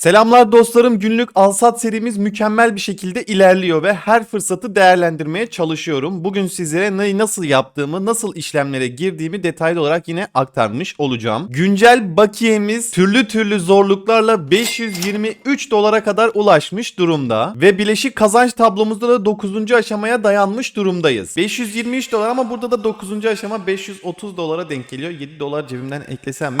Selamlar dostlarım. Günlük alsat serimiz mükemmel bir şekilde ilerliyor ve her fırsatı değerlendirmeye çalışıyorum. Bugün sizlere neyi nasıl yaptığımı, nasıl işlemlere girdiğimi detaylı olarak yine aktarmış olacağım. Güncel bakiyemiz türlü türlü zorluklarla 523 dolara kadar ulaşmış durumda ve bileşik kazanç tablomuzda da 9. aşamaya dayanmış durumdayız. 523 dolar ama burada da 9. aşama 530 dolara denk geliyor. 7 dolar cebimden eklesem mi?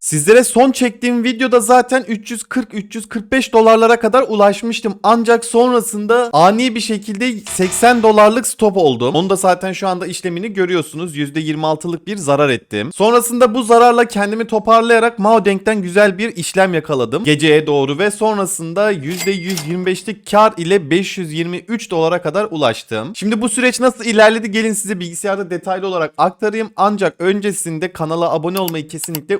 Sizlere son çektiğim videoda zaten 340-345 dolarlara kadar ulaşmıştım. Ancak sonrasında ani bir şekilde 80 dolarlık stop oldum. Onu da zaten şu anda işlemini görüyorsunuz. %26'lık bir zarar ettim. Sonrasında bu zararla kendimi toparlayarak Maodenk'ten güzel bir işlem yakaladım. Geceye doğru ve sonrasında %125'lik kar ile 523 dolara kadar ulaştım. Şimdi bu süreç nasıl ilerledi gelin size bilgisayarda detaylı olarak aktarayım. Ancak öncesinde kanala abone olmayı kesinlikle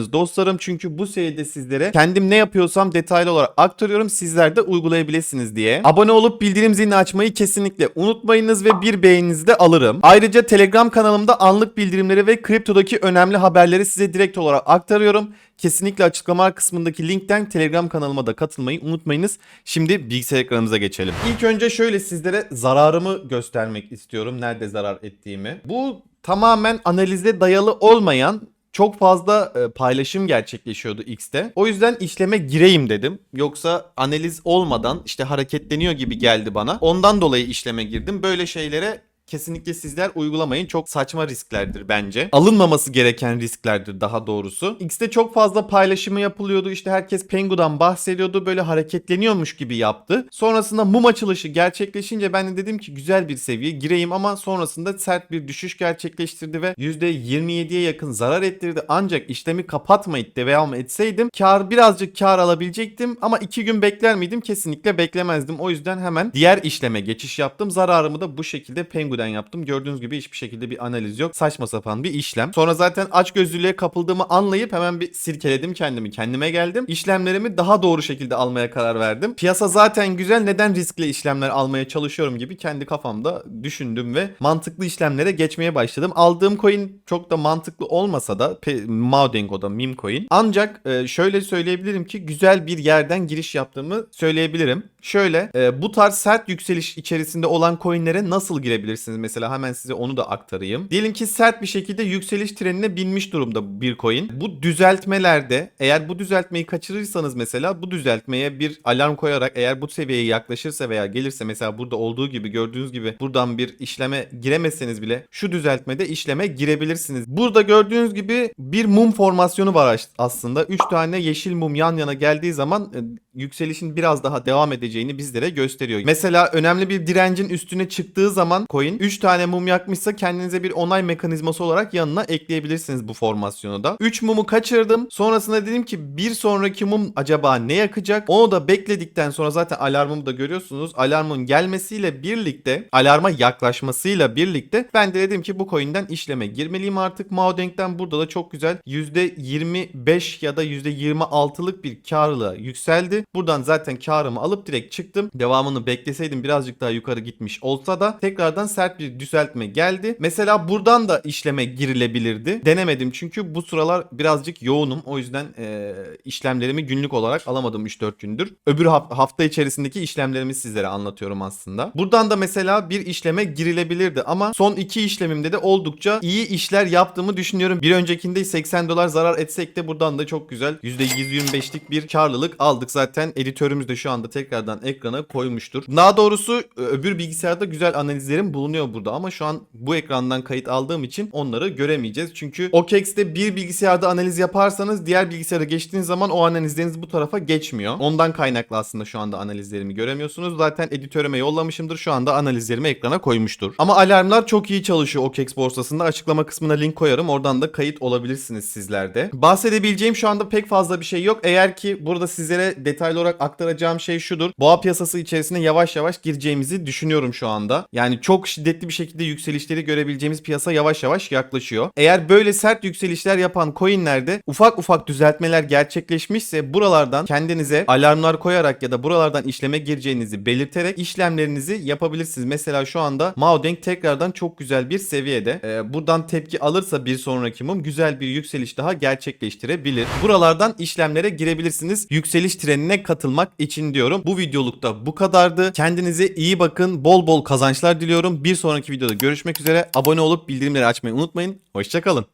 unutmayınız dostlarım. Çünkü bu seride sizlere kendim ne yapıyorsam detaylı olarak aktarıyorum. Sizler de uygulayabilirsiniz diye. Abone olup bildirim zilini açmayı kesinlikle unutmayınız ve bir beğeninizi de alırım. Ayrıca Telegram kanalımda anlık bildirimleri ve kriptodaki önemli haberleri size direkt olarak aktarıyorum. Kesinlikle açıklama kısmındaki linkten Telegram kanalıma da katılmayı unutmayınız. Şimdi bilgisayar ekranımıza geçelim. İlk önce şöyle sizlere zararımı göstermek istiyorum. Nerede zarar ettiğimi. Bu tamamen analize dayalı olmayan çok fazla e, paylaşım gerçekleşiyordu X'te. O yüzden işleme gireyim dedim. Yoksa analiz olmadan işte hareketleniyor gibi geldi bana. Ondan dolayı işleme girdim. Böyle şeylere kesinlikle sizler uygulamayın. Çok saçma risklerdir bence. Alınmaması gereken risklerdir daha doğrusu. X'te çok fazla paylaşımı yapılıyordu. İşte herkes Pengu'dan bahsediyordu. Böyle hareketleniyormuş gibi yaptı. Sonrasında mum açılışı gerçekleşince ben de dedim ki güzel bir seviye gireyim ama sonrasında sert bir düşüş gerçekleştirdi ve %27'ye yakın zarar ettirdi. Ancak işlemi kapatmayıp devam etseydim kar birazcık kar alabilecektim ama 2 gün bekler miydim? Kesinlikle beklemezdim. O yüzden hemen diğer işleme geçiş yaptım. Zararımı da bu şekilde Pengu'dan yaptım. Gördüğünüz gibi hiçbir şekilde bir analiz yok. Saçma sapan bir işlem. Sonra zaten aç gözlülüğe kapıldığımı anlayıp hemen bir sirkeledim kendimi. Kendime geldim. İşlemlerimi daha doğru şekilde almaya karar verdim. Piyasa zaten güzel. Neden riskli işlemler almaya çalışıyorum gibi kendi kafamda düşündüm ve mantıklı işlemlere geçmeye başladım. Aldığım coin çok da mantıklı olmasa da Maodengo'da meme coin. Ancak e, şöyle söyleyebilirim ki güzel bir yerden giriş yaptığımı söyleyebilirim. Şöyle e, bu tarz sert yükseliş içerisinde olan coinlere nasıl girebilirsiniz mesela hemen size onu da aktarayım. Diyelim ki sert bir şekilde yükseliş trenine binmiş durumda bir coin. Bu düzeltmelerde eğer bu düzeltmeyi kaçırırsanız mesela bu düzeltmeye bir alarm koyarak eğer bu seviyeye yaklaşırsa veya gelirse mesela burada olduğu gibi gördüğünüz gibi buradan bir işleme giremezseniz bile şu düzeltmede işleme girebilirsiniz. Burada gördüğünüz gibi bir mum formasyonu var as- aslında. 3 tane yeşil mum yan yana geldiği zaman e, yükselişin biraz daha devam edeceğini bizlere gösteriyor. Mesela önemli bir direncin üstüne çıktığı zaman coin 3 tane mum yakmışsa kendinize bir onay mekanizması olarak yanına ekleyebilirsiniz bu formasyonu da. 3 mumu kaçırdım. Sonrasında dedim ki bir sonraki mum acaba ne yakacak? Onu da bekledikten sonra zaten alarmımı da görüyorsunuz. Alarmın gelmesiyle birlikte alarma yaklaşmasıyla birlikte ben de dedim ki bu coin'den işleme girmeliyim artık. Maodenk'ten burada da çok güzel %25 ya da %26'lık bir karla yükseldi. Buradan zaten karımı alıp direkt çıktım. Devamını bekleseydim birazcık daha yukarı gitmiş olsa da tekrardan sert bir düzeltme geldi. Mesela buradan da işleme girilebilirdi. Denemedim çünkü bu sıralar birazcık yoğunum. O yüzden e, işlemlerimi günlük olarak alamadım 3-4 gündür. Öbür haf- hafta içerisindeki işlemlerimi sizlere anlatıyorum aslında. Buradan da mesela bir işleme girilebilirdi ama son iki işlemimde de oldukça iyi işler yaptığımı düşünüyorum. Bir öncekinde 80 dolar zarar etsek de buradan da çok güzel %125'lik bir karlılık aldık. Zaten editörümüz de şu anda tekrardan ekrana koymuştur. Daha doğrusu ö- öbür bilgisayarda güzel analizlerim bulunuyor burada ama şu an bu ekrandan kayıt aldığım için onları göremeyeceğiz. Çünkü OKEX'te bir bilgisayarda analiz yaparsanız diğer bilgisayara geçtiğiniz zaman o analizleriniz bu tarafa geçmiyor. Ondan kaynaklı aslında şu anda analizlerimi göremiyorsunuz. Zaten editörüme yollamışımdır. Şu anda analizlerimi ekrana koymuştur. Ama alarmlar çok iyi çalışıyor OKEX borsasında. Açıklama kısmına link koyarım. Oradan da kayıt olabilirsiniz sizler de. Bahsedebileceğim şu anda pek fazla bir şey yok. Eğer ki burada sizlere detaylı detaylı olarak aktaracağım şey şudur. Boğa piyasası içerisine yavaş yavaş gireceğimizi düşünüyorum şu anda. Yani çok şiddetli bir şekilde yükselişleri görebileceğimiz piyasa yavaş yavaş yaklaşıyor. Eğer böyle sert yükselişler yapan coinlerde ufak ufak düzeltmeler gerçekleşmişse buralardan kendinize alarmlar koyarak ya da buralardan işleme gireceğinizi belirterek işlemlerinizi yapabilirsiniz. Mesela şu anda Maudeng tekrardan çok güzel bir seviyede. Ee, buradan tepki alırsa bir sonraki mum güzel bir yükseliş daha gerçekleştirebilir. Buralardan işlemlere girebilirsiniz. Yükseliş trenine katılmak için diyorum. Bu videolukta bu kadardı. Kendinize iyi bakın. Bol bol kazançlar diliyorum. Bir sonraki videoda görüşmek üzere. Abone olup bildirimleri açmayı unutmayın. Hoşçakalın.